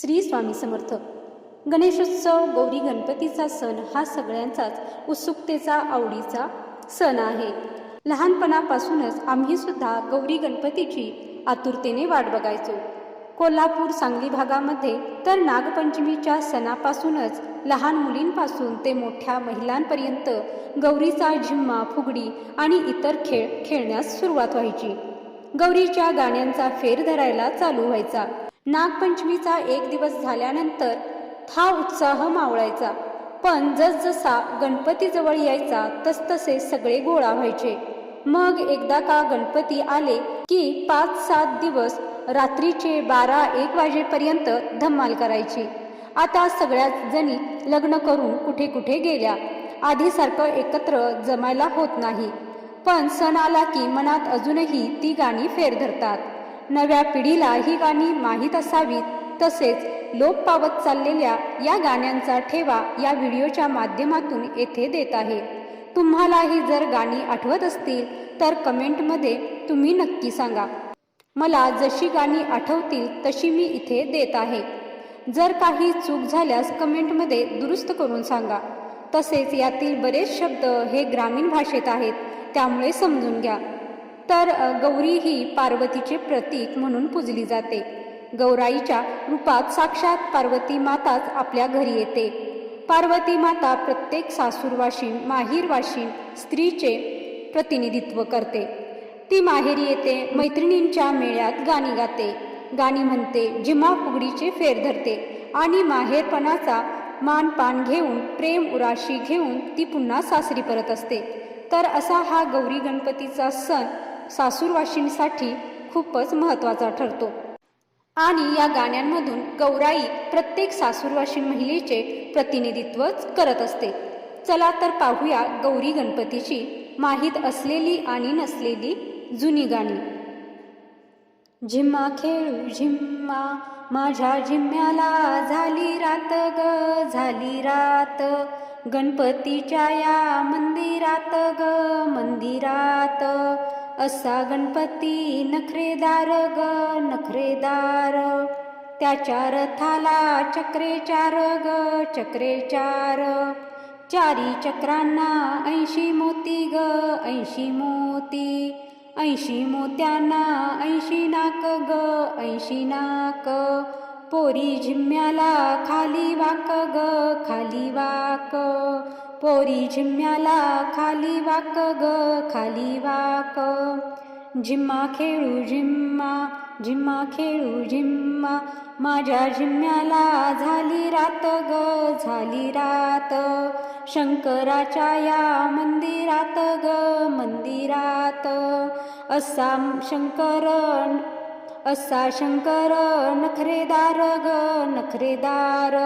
श्री स्वामी समर्थ. गणेशोत्सव गौरी गणपतीचा सण हा सगळ्यांचाच उत्सुकतेचा आवडीचा सण आहे. लहानपणापासूनच आम्ही सुद्धा गौरी गणपतीची आतुरतेने वाट बघायचो. कोल्हापूर सांगली भागामध्ये तर नागपंचमीच्या सणापासूनच लहान मुलींपासून ते मोठ्या महिलांपर्यंत गौरीचा झिम्मा फुगडी आणि इतर खेळ खेळण्यास सुरुवात व्हायची. गौरीच्या गाण्यांचा फेर धरायला चालू व्हायचा. नागपंचमीचा एक दिवस झाल्यानंतर हा उत्साह मावळायचा. पण जसजसा गणपतीजवळ यायचा तसतसे सगळे गोळा व्हायचे. मग एकदा का गणपती आले की पाच सात दिवस रात्रीचे बारा एक वाजेपर्यंत धम्माल करायची. आता सगळ्याच जणी लग्न करून कुठे कुठे गेल्या आधीसारखं एकत्र जमायला होत नाही. पण सण आला की मनात अजूनही ती गाणी फेर धरतात नव्या पिढीला ही गाणी माहीत असावीत तसेच लोप पावत चाललेल्या या गाण्यांचा ठेवा या व्हिडिओच्या माध्यमातून येथे देत आहे. तुम्हालाही जर गाणी आठवत असतील तर कमेंटमध्ये तुम्ही नक्की सांगा. मला जशी गाणी आठवतील तशी मी इथे देत आहे. जर काही चूक झाल्यास कमेंटमध्ये दुरुस्त करून सांगा. तसेच यातील बरेच शब्द हे ग्रामीण भाषेत आहेत त्यामुळे समजून घ्या. तर गौरी ही पार्वतीचे प्रतीक म्हणून पूजली जाते. गौराईच्या रूपात साक्षात पार्वती माताच आपल्या घरी येते. पार्वती माता प्रत्येक सासूरवाशीन माहीरवाशीन स्त्रीचे प्रतिनिधित्व करते. ती माहेरी येते मैत्रिणींच्या मेळ्यात गाणी गाते. गाणी म्हणते जिमा फुगडीचे फेर धरते आणि माहेरपणाचा मानपान घेऊन प्रेम उराशी घेऊन ती पुन्हा सासरी परत असते. तर असा हा गौरी गणपतीचा सण सासूरवाशींसाठी खूपच महत्त्वाचा ठरतो. आणि या गाण्यांमधून गौराई प्रत्येक सासूरवाशी महिलेचे प्रतिनिधित्वच करत असते. चला तर पाहूया गौरी गणपतीची माहीत असलेली आणि नसलेली जुनी गाणी. झिम्मा खेळू झिम्मा माझ्या झिम्म्याला झाली रात ग झाली रात. गणपतीच्या या मंदिरात ग मंदिरात. असा गणपती नखरेदार ग नखरेदार. त्याच्या रथाला चक्रे चार ग चक्रे चार चारी चक्रांना ऐंशी मोती ग ऐंशी मोती. ऐंशी मोत्यांना ऐंशी नाक ग ऐंशी नाक. पोरी झिम्म्याला खाली वाक ग खाली वाक. पोरी झिम्म्याला खाली वाक ग खाली वाक. झिम्मा खेळू झिम्मा झिम्मा खेळू झिम्मा माझ्या झिम्म्याला झाली रात ग झाली रात. शंकराच्या या मंदिरात ग मंदिरात. असा शंकर असा शंकर नखरेदार ग नखरेदार.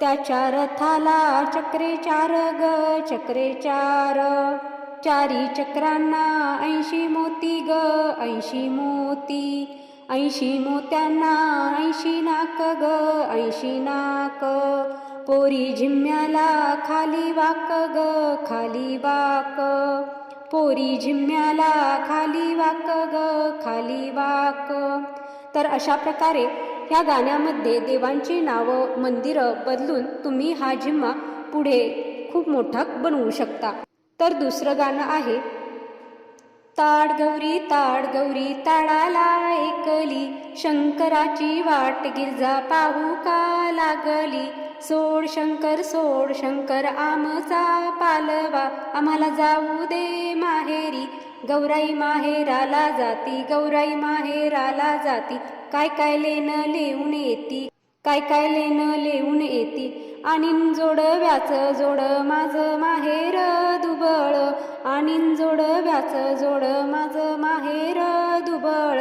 त्याच्या रथाला चक्रे चार ग चक्रे चार चारी चक्रांना ऐंशी मोती ग ऐंशी मोती. ऐंशी मोत्यांना ऐंशी नाक ग ऐंशी नाक. पोरी झिम्म्याला खाली वाक ग खाली वाक. पोरी झिम्म्याला खाली वाक ग खाली वाक. तर अशा प्रकारे ह्या गाण्यामध्ये देवांची नावं मंदिरं बदलून तुम्ही हा जिम्मा पुढे खूप मोठा बनवू शकता. तर दुसरं गाणं आहे ताड गौरी ताड गौरी ताडाला ऐकली शंकराची वाट गिरजा पाहू का लागली? सोड शंकर सोड शंकर आमचा पालवा आम्हाला जाऊ दे माहेरी. गौराई माहेराला जाती गौराई माहेराला जाती काय काय लेणं लिहून येती? काय काय लेणं लिहून येती? आणि जोडव्याच जोड माझं माहेर दुबळ. आणि जोडव्याच जोड माझं माहेर दुबळ.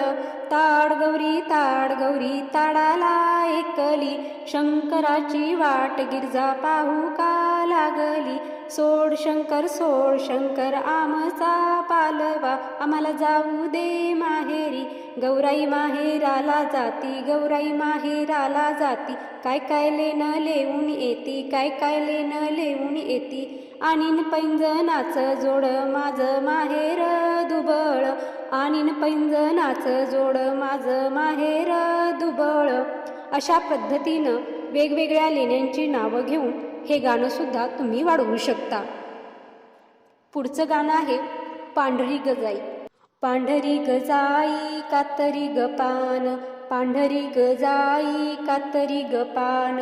ताड गौरी ताड गौरी ताडाला एकली. शंकराची वाट गिरजा पाहू का लागली? सोड शंकर सोड शंकर आमचा पालवा. आम्हाला जाऊ दे माहेरी. गौराई माहेराला जाती गौराई माहेराला जाती. काय काय लेणं लेऊन येती काय काय लेणं लेऊन येती. आणीन पैंजनाचं जोड माझं माहेर दुबळ. आणीन पैंजनाचं जोड माझं माहेर दुबळ. अशा पद्धतीनं वेगवेगळ्या लेण्यांची नावं घेऊन हे गाणंसुद्धा तुम्ही वाढवू शकता. पुढचं गाणं आहे पांढरी गजाई. पांढरी गजाई कातरी गपान. पांढरी गजाई कातरी गपान.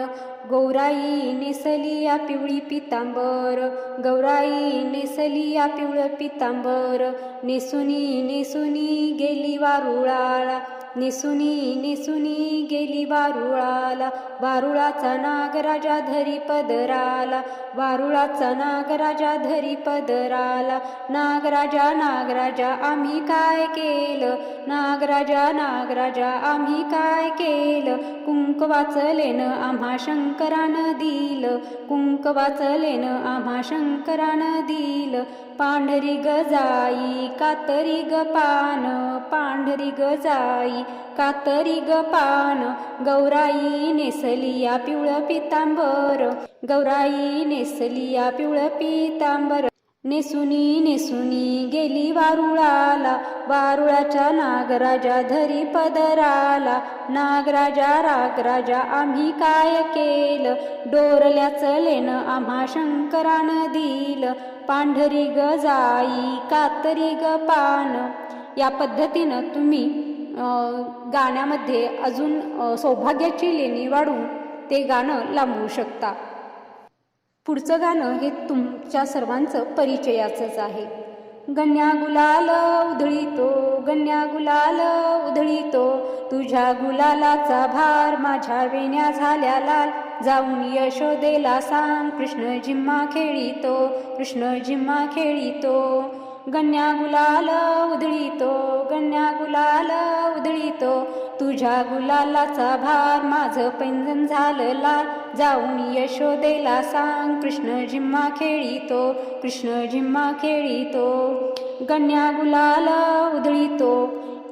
गौराई नेसलिया पिवळी पितांबर. गौराई नेसलिया पिवळं पितांबर. नेसुनी नेसुनी गेली वारुळाला. निसुनी निसुनी गेली वारुळाला वारुळाचा नागराजा धरी पदराला वारुळाचा नागराजा धरी पदराला नागराजा नागराजा आम्ही काय केलं? नागराजा नागराजा आम्ही काय केलं? कुंक वाचलेन आम्हा शंकरानं दिलं. कुंक वाचलेन आम्हा शंकरानं दिलं. पांढरी गजाई कातरी ग पान पांढरी गजाई कातरी ग पान गौराई नेसलिया पिवळ पितांबर. गौराई नेसलिया पिवळ पितांबर. नेसुनी नेसुनी गेली वारुळाला. वारुळाच्या नागराजा धरी पदराला. नागराजा रागराजा आम्ही काय केलं? डोरल्याचं लेणं आम्हा शंकरानं दिलं. पांढरी ग जाई कातरी ग पान या पद्धतीनं तुम्ही गाण्यामध्ये अजून सौभाग्याची लेणी वाढून ते गाणं लांबवू शकता. पुढचं गाणं हे तुमच्या सर्वांचं परिचयाचंच आहे. गण्या गुलाल उधळीतो गण्या गुलाल उधळीतो तुझ्या गुलालाचा भार माझ्या वेण्या झाल्या लाल. जाऊन यशोदेला सांग कृष्ण जिम्मा खेळीतो कृष्ण जिम्मा खेळीतो. गण्या गुलाल उधळीतो गण्या गुलाल उधळीतो. तुझ्या गुलालाचा भार माझं पैंजन झालं लाल जाऊन यशोदेला सांग कृष्ण जिम्मा खेळीतो कृष्ण जिम्मा खेळीतो. गण्या गुलाल उधळीतो.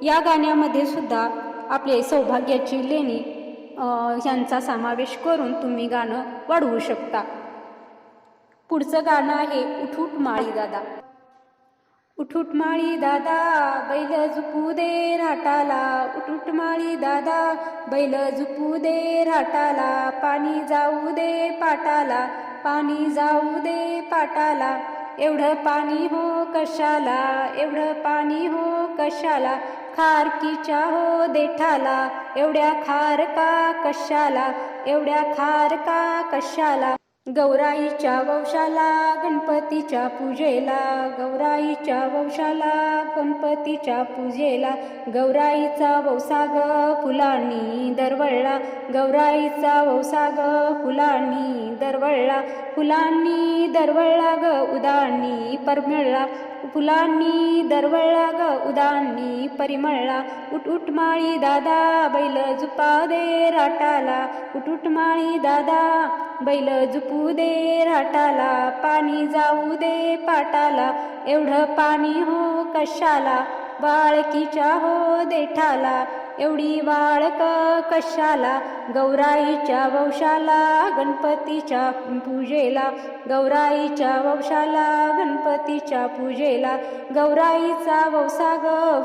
या गाण्यामध्ये सुद्धा आपले सौभाग्याची लेणी यांचा समावेश करून तुम्ही गाणं वाढवू शकता. पुढचं गाणं आहे उठूट माळी दादा उठूट माळी दादा बैल झुपू दे राटाला. उठूट माळी दादा बैल झुपू दे राटाला. पाणी जाऊ दे पाटाला पाणी जाऊ दे पाटाला. एवढं पाणी हो कशाला एवढं पाणी हो कशाला? खारकीच्या हो देठाला एवढ्या खार का कशाला? एवढ्या खार का कशाला? गौराईच्या वंशाला गणपतीच्या पूजेला गौराईच्या वंशाला गणपतीच्या पूजेला गौराईचा वौसाग फुलांनी दरवळला गौराईचा वौसाग फुलांनी दरवळला फुलांनी दरवळला ग उदानी परमळला फुलांनी दरवळला ग उदानी परिमळला उठ उठ माळी दादा बैल झुपा दे राटाला. उठ माळी दादा बैल झुपू दे राटाला. पाणी जाऊ दे पाटाला एवढं पाणी हो कशाला? बाळकीच्या हो देठाला. एवढी बाळक कशाला? गौराईच्या वंशाला गणपतीच्या पूजेला. गौराईच्या वंशाला गणपतीच्या पूजेला. गौराईचा वंसाग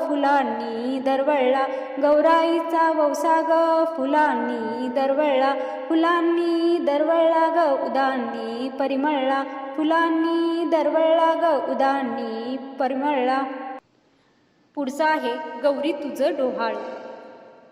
फुलांनी दरवळला. गौराईचा वंसाग फुलांनी दरवळला. फुलांनी दरवळला ग उदांनी परिमळला. फुलांनी दरवळला ग उदांनी परिमळला. पुढचं आहे गौरी तुझं डोहाळ.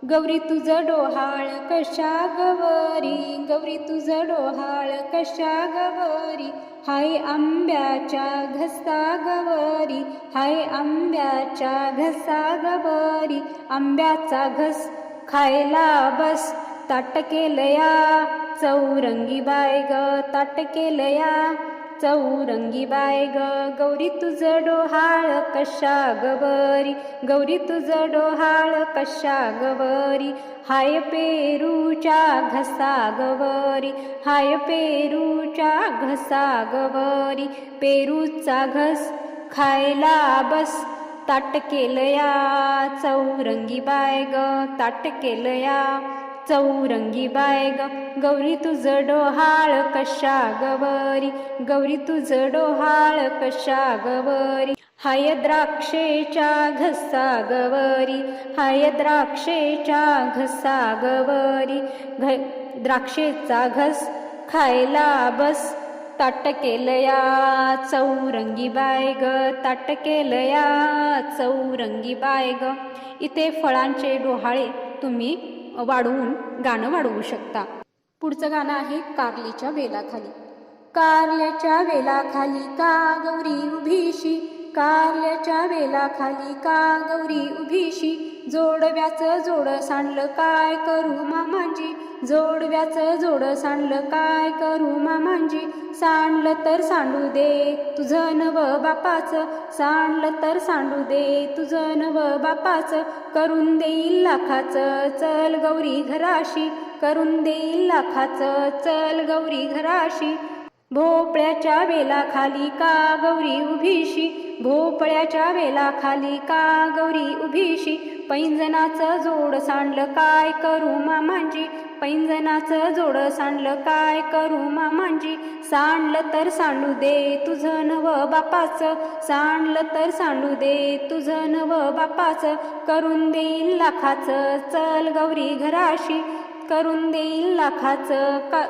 गौरी तुझं डोहाळ कशा गवरी? गौरी तुझं डोहाळ कशा गवरी? हाय आंब्याच्या घसा गवरी हाय आंब्याच्या घसा गवरी. आंब्याचा घस खायला बस ताट केलया. चौरंगी बाय ग ताट केलया. चौरंगी बाय ग. गौरी तुझं डोहाळ कशा गवरी गौरी तुझं डोहाळ कशा गवरी हाय पेरूच्या घसा गवरी हाय पेरूच्या घसा गवरी पेरूचा घस खायला बस. ताट केलया. चौरंगी बाय ग. ताट केलया. चौरंगी बाय ग. गौरी तुझं डोहाळ कशा गवरी गौरी तुझं डोहाळ कशा गवरी हाय द्राक्षेच्या घसा गवरी हाय द्राक्षेच्या घसा गवरी घ द्राक्षेचा घस खायला बस. ताट केलया चौरंगी बाय ग. ताट केलया चौरंगी बाय ग. इथे फळांचे डोहाळे तुम्ही वाढवून गाणं वाढवू शकता. पुढचं गाणं आहे कारलीच्या वेलाखाली. कारल्याच्या वेलाखाली का गौरी उभीशी? कारल्याच्या वेलाखाली का गौरी उभीशी? जोडव्याचं जोड सांडलं काय करू मामांजी? जोडव्याचं जोड सांडलं काय करू मामांजी? सांडलं तर सांडू दे तुझं नव बापाचं. सांडलं तर सांडू दे तुझं नव बापाचं. करून देईल लाखाचं चल गौरी घराशी. करून देईल लाखाचं चल गौरी घराशी. भोपळ्याच्या वेलाखाली का गौरी उभीशी? भोपळ्याच्या वेलाखाली का गौरी उभीशी? पैंजनाचं जोड सांडलं काय करू मामांजी पैंजनाचं जोड सांडलं काय करू मामांजी सांडलं तर सांडू दे तुझं नव बापाचं. सांडलं तर सांडू दे तुझं नव बापाचं. करून देईल लाखाचं चल गौरी घराशी. करून देईल लाखाचं का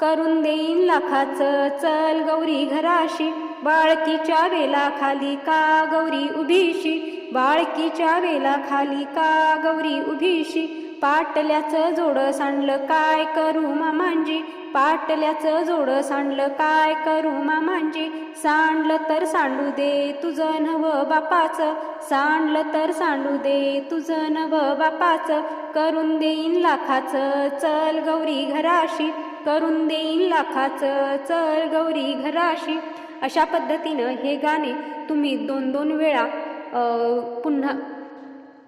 करून देईन लाखाचं चल गौरी घराशी. बाळकीच्या वेलाखाली का गौरी उभीशी? बाळकीच्या वेलाखाली का गौरी उभीशी? पाटल्याचं जोड सांडलं काय करू मामांजी? पाटल्याचं जोड सांडलं काय करू मामांजी? सांडलं तर सांडू दे तुझं नव बापाचं. सांडलं तर सांडू दे तुझं नव बापाचं. करून देईन लाखाचं चल गौरी घराशी. करून देईन लाखाचं चल गौरी घराशी. अशा पद्धतीनं हे गाणे तुम्ही दोन दोन वेळा पुन्हा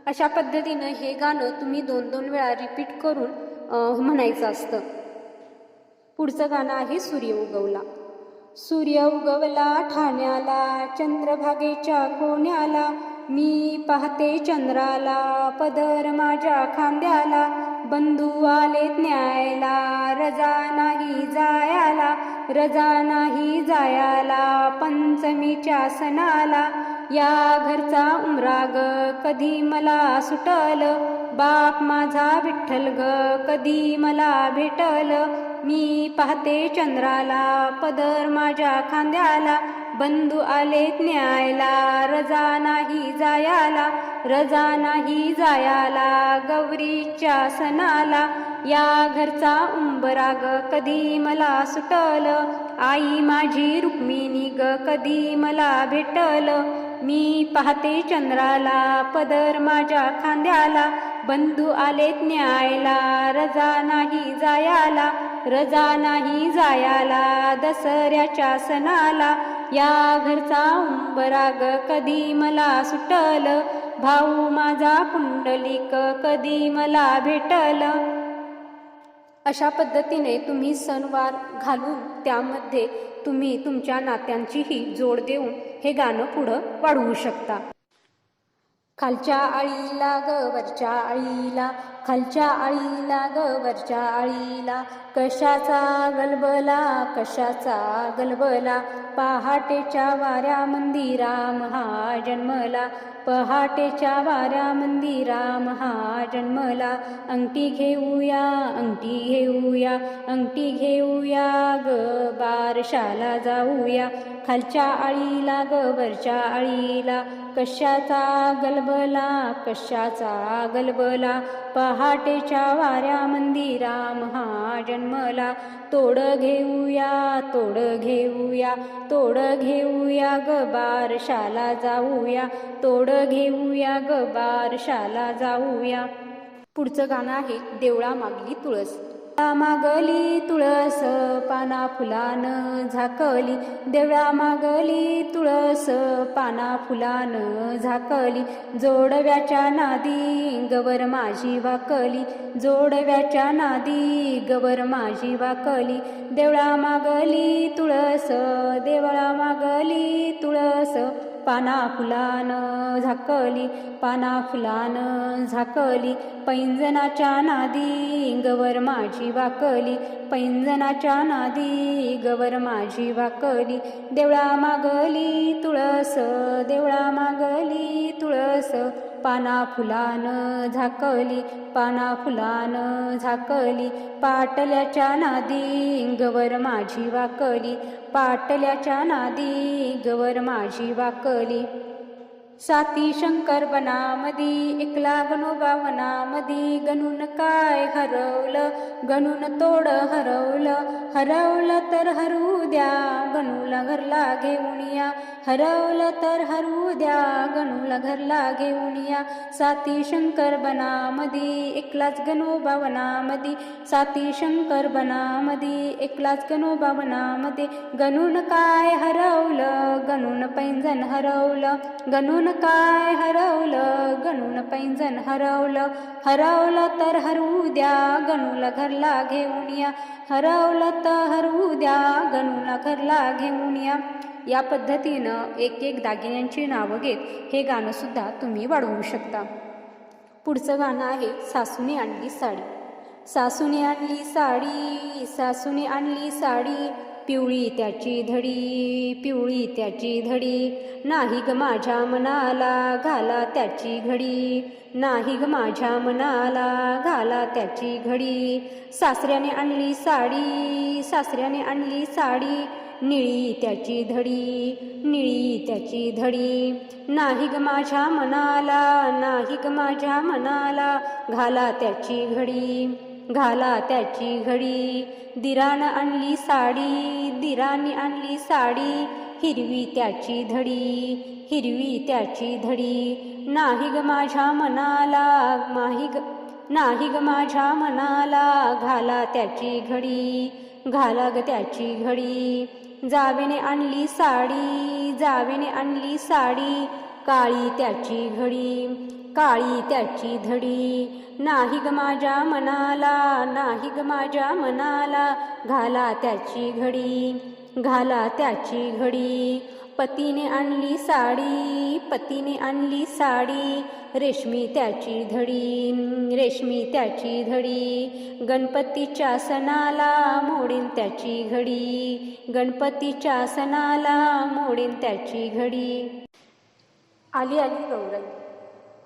अशा पद्धतीनं हे गाणं तुम्ही दोन दोन वेळा रिपीट करून म्हणायचं असतं. पुढचं गाणं आहे सूर्य उगवला. सूर्य उगवला ठाण्याला चंद्रभागेच्या कोण्याला मी पाहते चंद्राला पदर माझ्या खांद्याला बंधू आले न्यायला रजा नाही जायाला रजा नाही जायाला पंचमीच्या सणाला. या घरचा उमराग कधी मला सुटल? बाप माझा विठ्ठल ग कधी मला भेटल? मी पाहते चंद्राला पदर माझ्या खांद्याला. बंधू आलेत न्यायला रजा नाही जायाला रजा नाही जायाला गौरीच्या सणाला या घरचा उंबराग कधी मला सुटल? आई माझी रुक्मिणी ग कधी मला भेटल? मी पाहते चंद्राला पदर माझ्या खांद्याला बंधू आलेत न्यायला रजा नाही जायाला रजा नाही जायाला दसऱ्याच्या सणाला या घरचा उंबराग कधी मला सुटल? भाऊ माझा पुंडलिक कधी मला भेटल? अशा पद्धतीने तुम्ही सणवार घालून त्यामध्ये तुम्ही तुमच्या नात्यांचीही जोड देऊन हे गाणं पुढं वाढवू शकता. खालच्या आळीला ग वरच्या आळीला खालच्या आळीला ग वरच्या आळीला. कशाचा गलबला कशाचा गलबला. पहाटेच्या वाऱ्या मंदिरा महा जन्मला. पहाटेच्या वाऱ्या मंदिरा महा जन्मला. अंगठी घेऊया अंगठी घेऊया अंगठी घेऊया ग बारशाला जाऊया. खालच्या आळीला ग वरच्या आळीला. कशाचा गलबला कशाचा गलबला. पहाटेच्या वाऱ्या मंदिरा महाजन्मला. तोड घेऊया तोड घेऊया तोड घेऊया गबार शाला जाऊया. तोड घेऊया ग बारशाला जाऊया. पुढचं गाणं आहे देवळा मागली तुळस. मागली तुळस पाना फुलान झाकली. देवळा मागली तुळस पाना फुलान झाकली. जोडव्याच्या नादी गवर माझी वाकली. जोडव्याच्या नादी गवर माझी वाकली. देवळा मागली तुळस देवळा मागली तुळस. पाना फुलान झाकली पाना फुलान झाकली पैंजनाच्या नादी गवर माझी वाकली पैंजनाच्या नादी गवर माझी वाकली देवळा मागली तुळस देवळा मागली तुळस पाना फुलान झाकली पाना फुलान झाकली पाटल्याच्या नादी गवर माझी वाकली पाटल्याच्या नादी गवर माझी वाकली. साती शंकर बनामदी एकला गणू बावनामदी गणून काय हरवलं गणून तोड हरवलं हरवलं तर हरू द्या गणूला घरला घेऊन या हरवलं तर हरू द्या गणूला घरला घेऊन या. साती शंकर बनामदी एकलाच गणू बावनामदी साती शंकर बनामदी एकलाच गणू बावनामदी गणून काय हरवलं गणून पैंजण हरवलं गणून काय हरवलं? गणून पैंजण हरवलं. हरवलं तर हरवू द्या गणूला घरला घेऊन या. हरवलं तर हरवू द्या गणूला घरला घेऊन या. या पद्धतीनं एक एक दागिन्यांची नावं घेत हे गाणंसुद्धा तुम्ही वाढवू शकता. पुढचं गाणं आहे सासूने आणली साडी. सासूने आणली साडी सासूने आणली साडी. पिवळी त्याची धडी पिवळी त्याची धडी. नाही ग माझ्या मनाला घाला त्याची घडी. नाही ग माझ्या मनाला घाला त्याची घडी. सासऱ्याने आणली साडी सासऱ्याने आणली साडी. निळी त्याची धडी निळी त्याची धडी. नाही ग माझ्या मनाला नाही ग माझ्या मनाला घाला त्याची घडी. घाला त्याची घडी. दिरानं आणली साडी दिराने आणली साडी. हिरवी त्याची धडी हिरवी त्याची धडी. नाही ग माझ्या मनाला माही ग नाही ग माझ्या मनाला घाला त्याची घडी. घाला ग त्याची घडी. जावेने आणली साडी जावेने आणली साडी. काळी त्याची घडी. काळी त्याची धडी. नाही ग माझ्या मनाला नाही ग माझ्या मनाला घाला त्याची घडी घाला त्याची घडी. पतीने आणली साडी पतीने आणली साडी रेशमी त्याची धडी रेशमी त्याची धडी. गणपतीच्या सणाला मोडीन त्याची घडी गणपतीच्या सणाला मोडीन त्याची घडी. आली आली गौराई.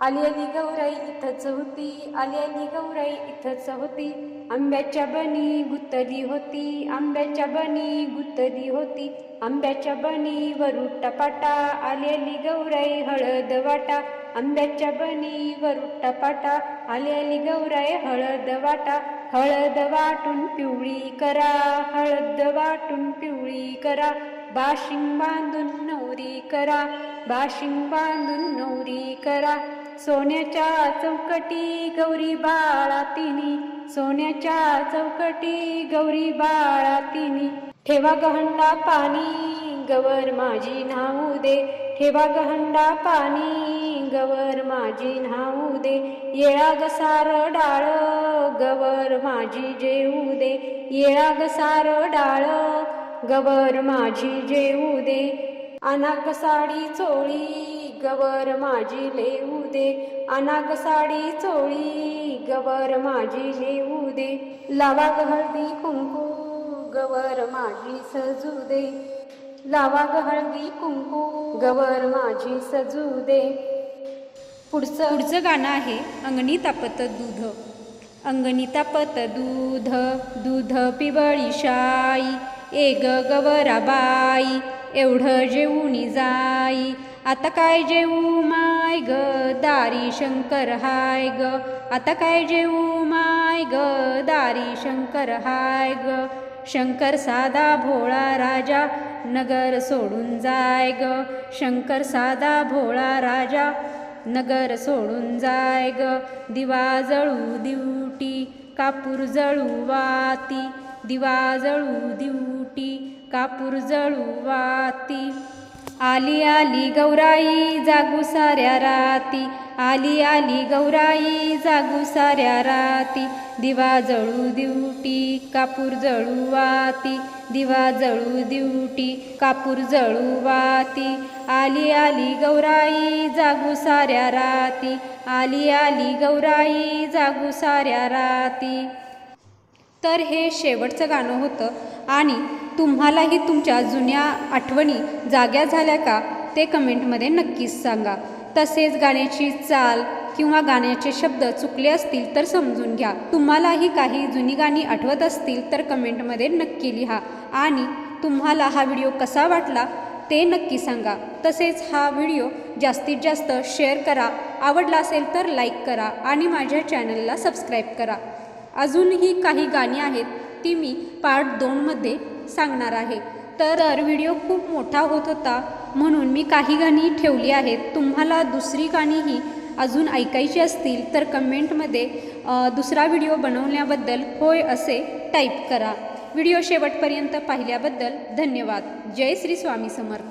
आली आली गौराई इथंच होती आली आली गौराई इथंच होती. आंब्याच्या बनी गुतली होती आंब्याच्या बनी गुतली होती. आंब्याच्या बनी वरुट्टा पाटा आली आली गौराई हळद वाटा. आंब्याच्या बनी वरुट्टा पाटा आली आली गौराई हळद वाटा. हळद वाटून पिवळी करा हळद वाटून पिवळी करा. बाशिंग बांधून नवरी करा बाशिंग बांधून नवरी करा. सोन्याच्या चौकटी गौरी बाळा तिनी. सोन्याच्या चौकटी गौरी बाळा तिनी. ठेवा गहंडा पाणी गवर माझी न्हाऊ दे. ठेवा गहंडा पाणी गवर माझी न्हाऊ दे. येळा गसार डाळ गवर माझी जेऊ दे. येळा गसार डाळ गवर माझी जेऊ दे. अनाक साडी चोळी गवर माझी लेऊ दे. अनाक साडी चोळी गवर माझी लेऊ दे. लावा हळदी कुंकू गवर माझी सजू दे. लावा हळदी कुंकू गवर माझी सजू दे. पुढचं पुढचं गाणं आहे अंगणी तापत दूध. अंगणी तापत दूध दूध पिवळी शाई. ए गवराबाई एवढं जेवूनी जाई. आता काय जेवू माय ग दारी शंकर हाय ग. आता काय जेवू माय ग दारी शंकर हाय ग. शंकर साधा भोळा राजा नगर सोडून जाय ग. शंकर साधा भोळा राजा नगर सोडून जाय ग. दिवा जळू दिवटी कापूर जळू वाती. दिवा जळू दिवटी कापूर जळू वाती. आली आली गौराई जागू साऱ्या राती. आली आली गौराई जागू साऱ्या राती. दिवा जळू दिवटी कापूर जळू वाती. दिवा जळू दिवटी कापूर जळू वाती. आली आली गौराई जागू साऱ्या राती. आली आली गौराई जागू साऱ्या राती. तर हे शेवटचं गाणं होतं आणि तुम्हालाही तुमच्या जुन्या आठवणी जाग्या झाल्या का? ते कमेंटमध्ये नक्कीच सांगा. तसेच गाण्याची चाल किंवा गाण्याचे शब्द चुकले असतील तर समजून घ्या. तुम्हालाही काही जुनी गाणी आठवत असतील तर कमेंटमध्ये नक्की लिहा. आणि तुम्हाला हा व्हिडिओ कसा वाटला ते नक्की सांगा. तसेच हा व्हिडिओ जास्तीत जास्त शेअर करा. आवडला असेल तर लाईक करा आणि माझ्या चॅनलला सबस्क्राईब करा. अजूनही काही गाणी आहेत ती मी पार्ट दोनमध्ये सांगणार आहे. तर व्हिडिओ खूप मोठा होत होता म्हणून मी काही गाणी ठेवली आहेत. तुम्हाला दुसरी गाणीही अजून ऐकायची असतील तर कमेंटमध्ये दुसरा व्हिडिओ बनवण्याबद्दल होय असे टाईप करा. व्हिडिओ शेवटपर्यंत पाहिल्याबद्दल धन्यवाद. जय श्री स्वामी समर्थ.